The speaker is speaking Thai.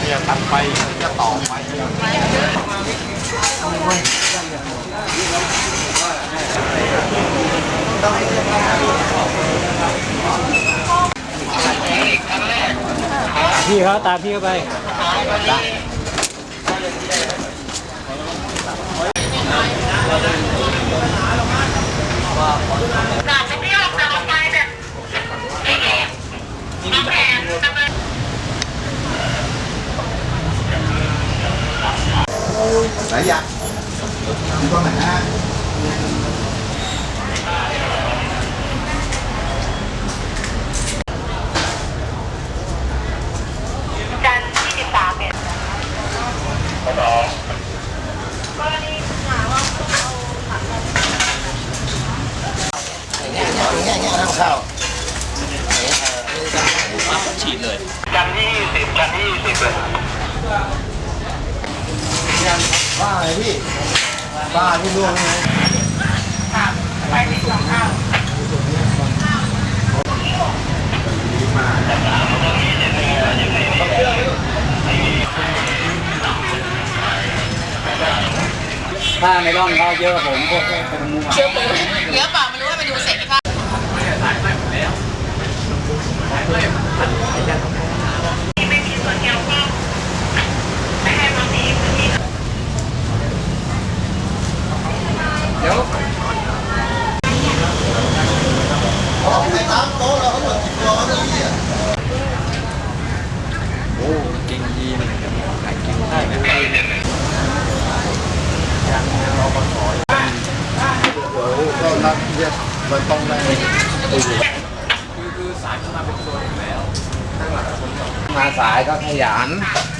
เนี่ยตัดไปจะต่อไปพี่เขาตามพี่เข้าไปจากไม่ได้ออกจากออกไปแบบทำแผน ดำเนิน ไหนอยากมีตรงไหนฮะ จันทร์ที่สิบสามเนี่ยกรณีหาว่าเอาถัง แง่แง่แง่แง่ทางเข้า จันที่สิบจันที่สิบเลย ย บ้าเลยพี่ บ้าที่ร่วงไงไปที่สองข้าวถ้าไนลอนเขาเยอะกว่าผมพวกเป็นมุ้งเชื่อปืนเยอะเปล่าไม่รู้ว่าไปดูเสร็จค่ะไม่มีส่วนเกี่ยวข้องไม่ให้มามีพื้นที่ ไอ้ตามโต๊ะเราเขาหมดกี่ตัววะพี่อะ ก็รับเรียกมันต้องได้มาสายก็ขยันหมอสีสายตา